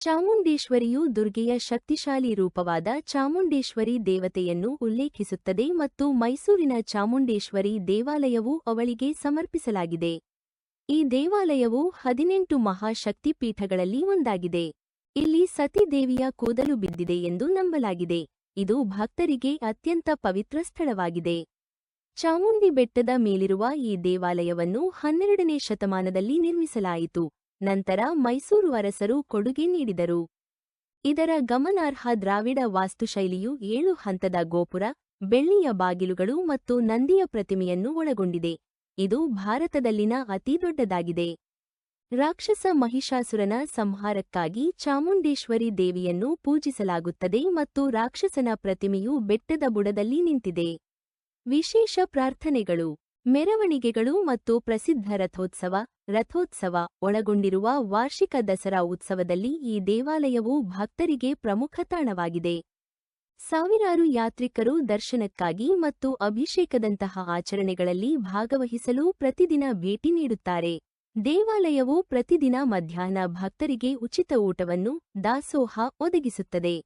ಚಾಮುಂಡೇಶ್ವರಿಯು ದುರ್ಗೆಯ ಶಕ್ತಿಶಾಲಿ ರೂಪವಾದ ಚಾಮುಂಡೇಶ್ವರಿ ದೇವತೆಯನ್ನು ಉಲ್ಲೇಖಿಸುತ್ತದೆ ಮತ್ತು ಮೈಸೂರಿನ ಚಾಮುಂಡೇಶ್ವರಿ ದೇವಾಲಯವು ಅವಳಿಗೆ ಸಮರ್ಪಿಸಲಾಗಿದೆ. ಈ ದೇವಾಲಯವು ಹದಿನೆಂಟು ಮಹಾಶಕ್ತಿಪೀಠಗಳಲ್ಲಿ ಒಂದಾಗಿದೆ. ಇಲ್ಲಿ ಸತಿದೇವಿಯ ಕೂದಲು ಬಿದ್ದಿದೆ ಎಂದು ನಂಬಲಾಗಿದೆ. ಇದು ಭಕ್ತರಿಗೆ ಅತ್ಯಂತ ಪವಿತ್ರ ಸ್ಥಳವಾಗಿದೆ. ಚಾಮುಂಡಿ ಬೆಟ್ಟದ ಮೇಲಿರುವ ಈ ದೇವಾಲಯವನ್ನು ಹನ್ನೆರಡನೇ ಶತಮಾನದಲ್ಲಿ ನಿರ್ಮಿಸಲಾಯಿತು. ನಂತರ ಮೈಸೂರು ಅರಸರು ಕೊಡುಗೆ ನೀಡಿದರು. ಇದರ ಗಮನಾರ್ಹ ದ್ರಾವಿಡ ವಾಸ್ತುಶೈಲಿಯು ಏಳು ಹಂತದ ಗೋಪುರ, ಬೆಳ್ಳಿಯ ಬಾಗಿಲುಗಳು ಮತ್ತು ನಂದಿಯ ಪ್ರತಿಮೆಯನ್ನು ಒಳಗೊಂಡಿದೆ. ಇದು ಭಾರತದಲ್ಲಿನ ಅತಿದೊಡ್ಡದಾಗಿದೆ ರಾಕ್ಷಸ ಮಹಿಷಾಸುರನ ಸಂಹಾರಕ್ಕಾಗಿ ಚಾಮುಂಡೇಶ್ವರಿ ದೇವಿಯನ್ನು ಪೂಜಿಸಲಾಗುತ್ತದೆ ಮತ್ತು ರಾಕ್ಷಸನ ಪ್ರತಿಮೆಯು ಬೆಟ್ಟದ ಬುಡದಲ್ಲಿ ನಿಂತಿದೆ. ವಿಶೇಷ ಪ್ರಾರ್ಥನೆಗಳು. ಮೆರವಣಿಗೆಗಳು ಮತ್ತು ಪ್ರಸಿದ್ಧ ರಥೋತ್ಸವ ರಥೋತ್ಸವ ಒಳಗೊಂಡಿರುವ ವಾರ್ಷಿಕ ದಸರಾ ಉತ್ಸವದಲ್ಲಿ ಈ ದೇವಾಲಯವು ಭಕ್ತರಿಗೆ ಪ್ರಮುಖ ತಾಣವಾಗಿದೆ. ಸಾವಿರಾರು ಯಾತ್ರಿಕರು ದರ್ಶನಕ್ಕಾಗಿ ಮತ್ತು ಅಭಿಷೇಕದಂತಹ ಆಚರಣೆಗಳಲ್ಲಿ ಭಾಗವಹಿಸಲು ಪ್ರತಿದಿನ ಭೇಟಿ ನೀಡುತ್ತಾರೆ. ದೇವಾಲಯವು ಪ್ರತಿದಿನ ಮಧ್ಯಾಹ್ನ ಭಕ್ತರಿಗೆ ಉಚಿತ ಊಟವನ್ನು, ದಾಸೋಹ ಒದಗಿಸುತ್ತದೆ.